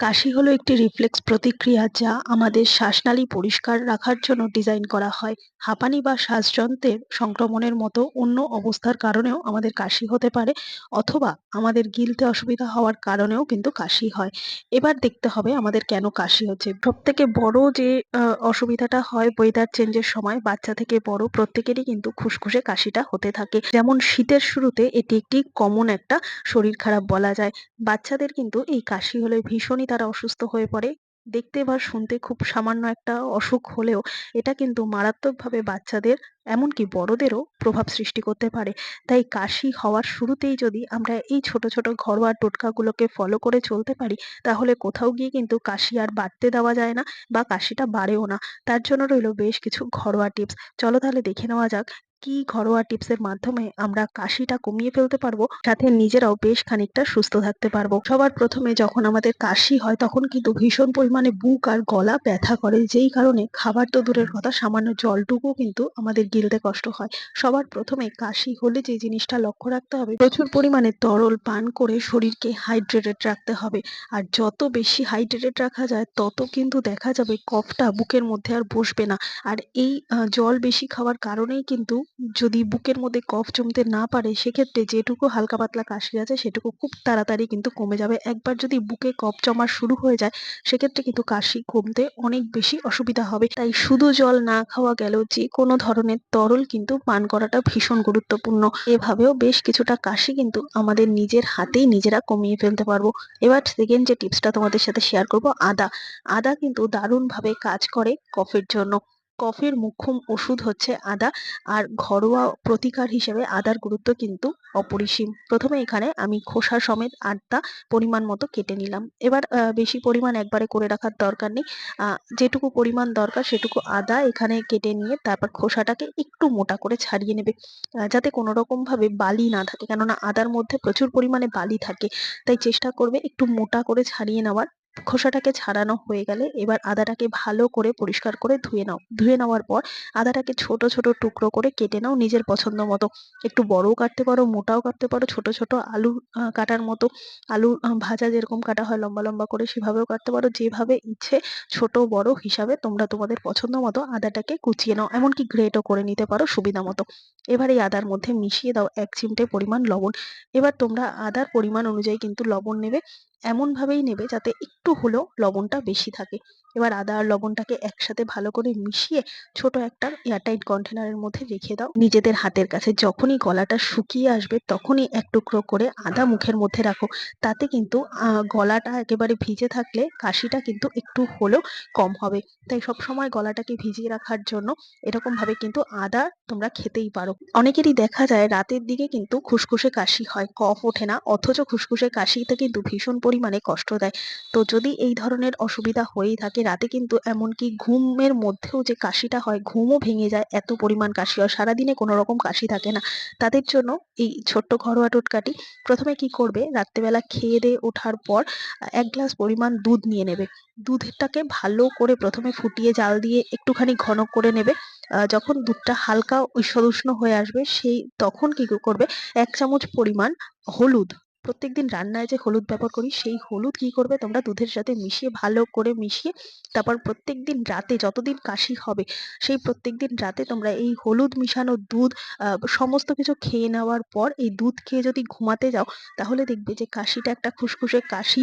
কাশি হলো একটি রিফ্লেক্স প্রতিক্রিয়া যা আমাদের শ্বাসনালী পরিষ্কার রাখার জন্য ডিজাইন করা হয়। হাঁপানি বা শ্বাসযন্ত্রের সংক্রমণের মতো অন্য অবস্থার কারণেও আমাদের কাশি হতে পারে অথবা আমাদের গিলতে অসুবিধা হওয়ার কারণেও কিন্তু কাশি হয়। এবার দেখতে হবে আমাদের কেন কাশি হচ্ছে। সব থেকে বড় যে অসুবিধাটা হয় ওয়েদার চেঞ্জের সময় বাচ্চা থেকে বড় প্রত্যেকেরই কিন্তু খুসখুসে কাশিটা হতে থাকে। যেমন শীতের শুরুতে এটি একটি কমন একটা শরীর খারাপ বলা যায়। বাচ্চাদের কিন্তু এই কাশি হলে ভীষণই তারা অসুস্থ হয়ে পড়ে। দেখতে বা শুনতে খুব সামান্য একটা অসুখ হলেও এটা কিন্তু মারাত্মকভাবে বাচ্চাদের এমনকি বড়দেরও প্রভাব সৃষ্টি করতে পারে। তাই কাশি হওয়ার শুরুতেই যদি আমরা এই ছোট ছোট ঘরোয়া টোটকাগুলোকে ফলো করে চলতে পারি, তাহলে কোথাও গিয়ে কিন্তু কাশি আর বাড়তে দেওয়া যায় না বা কাশিটা বাড়েও না। তার জন্য রইল বেশ কিছু ঘরোয়া টিপস। চলো তাহলে দেখে নেওয়া যাক, কি ঘরোয়া টিপসের মাধ্যমে আমরা কাশিটা কমিয়ে ফেলতে পারব সাথে নিজেরাও বেশ খানিকটা সুস্থ থাকতে পারব। সবার প্রথমে যখন আমাদের কাশি হয়, তখন কিন্তু ভীষণ পরিমাণে বুক আর গলা ব্যথা করে, যেই কারণে খাবার তো দূরের কথা, সামান্য জলটুকু কিন্তু আমাদের গিলতে কষ্ট হয়। সবার প্রথমে কাশি হলে যে জিনিসটা লক্ষ্য রাখতে হবে, প্রচুর পরিমাণে তরল পান করে শরীরকে হাইড্রেটেড রাখতে হবে। আর যত বেশি হাইড্রেটেড রাখা যায়, তত কিন্তু দেখা যাবে কফটা বুকের মধ্যে আর বসবে না। আর এই জল বেশি খাওয়ার কারণেই কিন্তু যদি বুকের মধ্যে কফ জমতে না পারে, সেক্ষেত্রে যেটুকু হালকা পাতলা কাশি আছে, সেটুকু খুব তাড়াতাড়ি কিন্তু কমে যাবে। একবার যদি বুকে কফ জমা শুরু হয়ে যায়, সেক্ষেত্রে কিন্তু কাশি কমতে অনেক বেশি অসুবিধা হবে। তাই শুধু জল না খাওয়া গেলেও যে কোনো ধরনের তরল কিন্তু পান করাটা ভীষণ গুরুত্বপূর্ণ। এভাবেও বেশ কিছুটা কাশি কিন্তু আমাদের নিজের হাতেই নিজেরা কমিয়ে ফেলতে পারব। এবার সেকেন্ড যে টিপসটা তোমাদের সাথে শেয়ার করব, আদা। আদা কিন্তু দারুণভাবে কাজ করে কফের জন্য। কফের মুখ্যম ওষুধ হচ্ছে আদা আর ঘরোয়া প্রতিকার হিসেবে আদার গুরুত্ব কিন্তু অপরিসীম। প্রথমে এখানে আমি খোসা সমেত আদা পরিমাণ মতো কেটে নিলাম। এবার বেশি পরিমাণ একবারে করে রাখার দরকার নেই। যেটুকু পরিমাণ দরকার সেটুকু আদা এখানে কেটে নিয়ে তারপর খোসাটাকে একটু মোটা করে ছাড়িয়ে নেবে। যাতে কোনো ভাবে বালি না থাকে। কেননা আদার মধ্যে প্রচুর পরিমাণে বালি থাকে। তাই চেষ্টা করবে একটু মোটা করে ছাড়িয়ে নেওয়ার। খোসাটাকে ছাড়ানো হয়ে গেলে এবার আদাটাকে ভালো করে পরিষ্কার করে ধুয়ে নাও। ধুয়ে নেওয়ার পর আদাটাকে ছোট ছোট টুকরো করে কেটে নাও নিজের পছন্দ মতো। একটু বড়ও কাটতে পারো, মোটাও কাটতে পারো, ছোট ছোট আলু কাটার মতো আলু ভাজা যেরকম কাটা হয় লম্বা লম্বা করে সেভাবেও কাটতে পারো। যেভাবে ইচ্ছে ছোট, বড় হিসাবে তোমরা তোমাদের পছন্দ মতো আদাটাকে কুচিয়ে নাও। এমনকি গ্রেটও করে নিতে পারো সুবিধা মতো। এবার এই আদার মধ্যে মিশিয়ে দাও এক চিমটে পরিমাণ লবণ। এবার তোমরা আদার পরিমাণ অনুযায়ী কিন্তু লবণ নেবে। এমন ভাবেই নেবে যাতে একটু হলেও লবণটা বেশি থাকে। এবার আদা আর লবণটাকে একসাথে ভালো করে মিশিয়ে ছোট একটা এয়ারটাইট কন্টেনারের মধ্যে রেখে দাও। নিজেদের হাতের কাছে যখনই গলাটা শুকিয়ে আসবে তখনই এক টুকরো করে আদা মুখের মধ্যে রাখো। তাতে কিন্তু গলাটা একেবারে ভিজে থাকলে কাশিটা কিন্তু একটু হলেও কম হবে। তাই সব সময় গলাটাকে ভিজিয়ে রাখার জন্য এরকম ভাবে কিন্তু আদা তোমরা খেতেই পারো। অনেকেরই দেখা যায় রাতের দিকে কিন্তু খুসখুসে কাশি হয়, কফ ওঠে না, অথচ খুসখুসে কাশিতে কিন্তু ভীষণ পরিমাণে কষ্ট দেয়। তো যদি এই ধরনের অসুবিধা হয়েই থাকে, রাতে কিন্তু এমনকি ঘুমের মধ্যেও যে কাশিটা হয়, ঘুমও ভেঙে যায়, এত পরিমাণ কাশি হয়, সারাদিনে কোনো রকম কাশি থাকে না। তাদের জন্য এই ছোট্ট ঘরোয়া টোটকাটি প্রথমে কি করবে, রাত্রেবেলা খেয়ে দিয়ে ওঠার পর এক গ্লাস পরিমাণ দুধ নিয়ে নেবে। দুধটাকে ভালো করে প্রথমে ফুটিয়ে জাল দিয়ে একটুখানি ঘন করে নেবে। যখন দুধটা হালকা ঈষদ উষ্ণ হয়ে আসবে, সেই তখন কি করবে, এক চামচ পরিমাণ হলুদ প্রত্যেকদিন রান্নায় যে হলুদ ব্যবহার করি, সেই হলুদ কি করবে? তোমরা দুধের সাথে মিশিয়ে ভালো করে মিশিয়ে তারপর প্রত্যেকদিন রাতে যতদিন কাশি হবে, সেই প্রত্যেকদিন রাতে তোমরা এই হলুদ মিশানো দুধ সমস্ত কিছু খেয়ে নেওয়ার পর এই দুধ খেয়ে যদি ঘুমাতে যাও, তাহলে দেখবে যে কাশিটা একটা খুসখুসে কাশি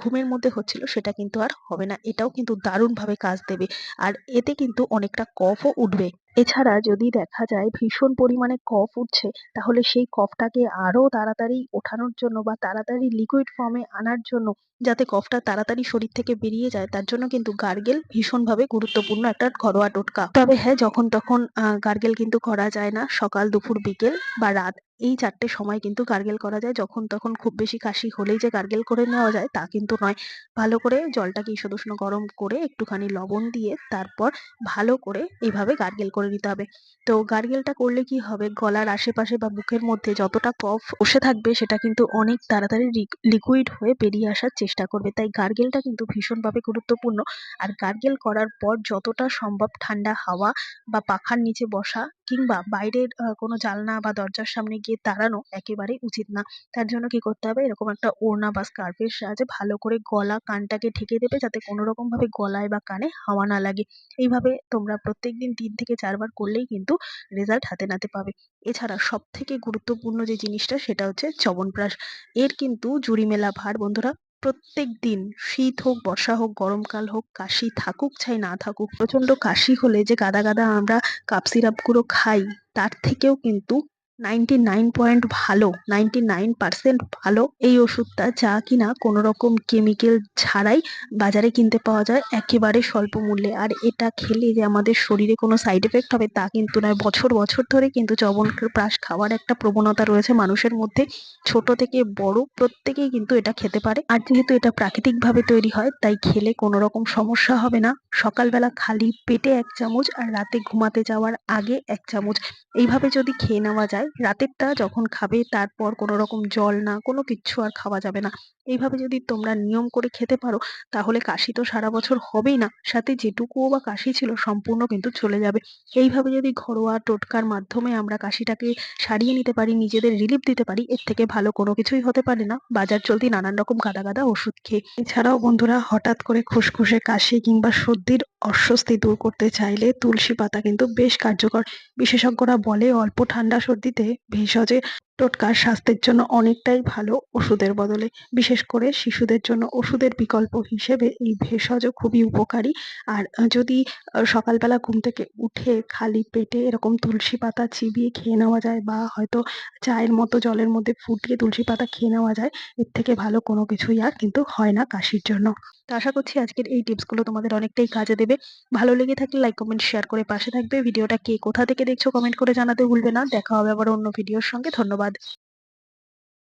ঘুমের মধ্যে হচ্ছিল, সেটা কিন্তু আর হবে না। এটাও কিন্তু দারুণভাবে কাজ দেবে। আর এতে কিন্তু অনেকটা কফও উঠবে। এছাড়া যদি দেখা যায় ভীষণ পরিমাণে কফ উঠছে, তাহলে সেই কফটাকে আরও তাড়াতাড়ি ওঠানোর জন্য বা তাড়াতাড়ি লিকুইড ফর্মে আনার জন্য যাতে কফটা তাড়াতাড়ি শরীর থেকে বেরিয়ে যায়, তার জন্য কিন্তু গার্গেল ভীষণভাবে গুরুত্বপূর্ণ একটা ঘরোয়া টোটকা। তবে হ্যাঁ যখন তখন গার্গেল কিন্তু করা যায় না সকাল, দুপুর, বিকেল বা রাত। এই চারটে সময় কিন্তু গার্গেল করা যায়। যখন তখন খুব বেশি কাশি হলেই যে গার্গেল করে নেওয়া যায়, তা কিন্তু নয়। ভালো করে জলটাকে ঈষদ উষ্ণ গরম করে একটুখানি লবণ দিয়ে তারপর ভালো করে এইভাবে গার্গেল করে নিতে হবে। তো গার্গেলটা করলে কি হবে? গলার আশেপাশে বা বুকের মধ্যে যতটা কফ বসে থাকবে, সেটা কিন্তু অনেক তাড়াতাড়ি লিকুইড হয়ে বেরিয়ে আসার চেষ্টা করবে। তাই গার্গেলটা কিন্তু ভীষণভাবে গুরুত্বপূর্ণ। আর গার্গেল করার পর যতটা সম্ভব ঠান্ডা হাওয়া বা পাখার নিচে বসা কিংবা বাইরের কোনো জানলা বা দরজার সামনে গিয়ে দাঁড়ানো একেবারেই উচিত না। তার জন্য কি করতে হবে এরকম একটা ওড়না বা স্কার্ফের সাহায্যে ভালো করে গলা কানটাকে ঢেকে দেবে যাতে কোনোরকম ভাবে গলায় বা কানে হাওয়া না লাগে। এইভাবে তোমরা প্রত্যেক দিন তিন থেকে ৪ বার করলেই কিন্তু রেজাল্ট হাতে নাতে পাবে। এছাড়া সব থেকে গুরুত্বপূর্ণ যে জিনিসটা সেটা হচ্ছে চ্যবনপ্রাশ। এর কিন্তু জুড়ি মেলা ভার, বন্ধুরা। প্রত্যেকদিন শীত হোক, বর্ষা হোক, গরমকাল হোক, কাশি থাকুক চাই না থাকুক, প্রচণ্ড কাশি হলে যে গাদা, গাদা আমরা কাফ সিরাপগুলো খাই তার থেকেও কিন্তু 99 পয়েন্ট ভালো 99% ভালো এই ওষুধটা যা কিনা কোনো রকম কেমিক্যাল ছাড়াই বাজারে কিনতে পাওয়া যায় একেবারে স্বল্প মূল্যে। আর এটা খেলে যে আমাদের শরীরে কোনো সাইড এফেক্ট হবে তা কিন্তু নয়। বছর, বছর ধরে কিন্তু চ্যবনপ্রাশ খাওয়ার একটা প্রবণতা রয়েছে মানুষের মধ্যে। ছোট থেকে বড় প্রত্যেকেই কিন্তু এটা খেতে পারে। আর যেহেতু এটা প্রাকৃতিকভাবে তৈরি হয় তাই খেলে কোনো রকম সমস্যা হবে না। সকালবেলা খালি পেটে এক চামচ আর রাতে ঘুমাতে যাওয়ার আগে এক চামচ। এইভাবে যদি খেয়ে নেওয়া যায় রাতেরটা যখন খাবে তারপর কোনো রকম জল না কোনো কিচ্ছু আর খাওয়া যাবে না। এইভাবে যদি তোমরা নিয়ম করে খেতে পারো তাহলে কাশি তো সারা বছর হবেই না সাথে যেটুকুও বা কাশি ছিল সম্পূর্ণ কিন্তু চলে যাবে। এইভাবে যদি ঘরোয়া টোটকার মাধ্যমে আমরা কাশিটাকে সারিয়ে নিতে পারি, নিজেদের রিলিফ দিতে পারি এর থেকে ভালো কোনো কিছুই হতে পারে না বাজার চলতি নানান রকম গাদা, গাদা ওষুধ খেয়ে। এছাড়াও বন্ধুরা হঠাৎ করে খুসখুসে কাশি কিংবা সর্দির অস্বস্তি দূর করতে চাইলে তুলসী পাতা কিন্তু বেশ কার্যকর। বিশেষজ্ঞরা বলে, অল্প ঠান্ডা সর্দিতে ভেষজের টোটকা স্বাস্থ্যের জন্য অনেকটাই ভালো ওষুধের বদলে। বিশেষ করে শিশুদের জন্য ওষুধের বিকল্প হিসেবে এই ভেষজও খুবই উপকারী। আর যদি সকালবেলা ঘুম থেকে উঠে খালি পেটে এরকম তুলসী পাতা চিবিয়ে খেয়ে নেওয়া যায় বা হয়তো চায়ের মতো জলের মধ্যে ফুটিয়ে তুলসী পাতা খেয়ে নেওয়া যায় এর থেকে ভালো কোনো কিছুই আর কিন্তু হয় না কাশির জন্য। তো আশা করছি আজকের এই টিপসগুলো তোমাদের অনেকটাই কাজে দেবে। ভালো লেগে থাকলে লাইক, কমেন্ট, শেয়ার করে পাশে থাকবে। ভিডিওটা কে কোথা থেকে দেখছ কমেন্ট করে জানাতে ভুলবে না। দেখা হবে আবার অন্য ভিডিওর সঙ্গে। ধন্যবাদ। God.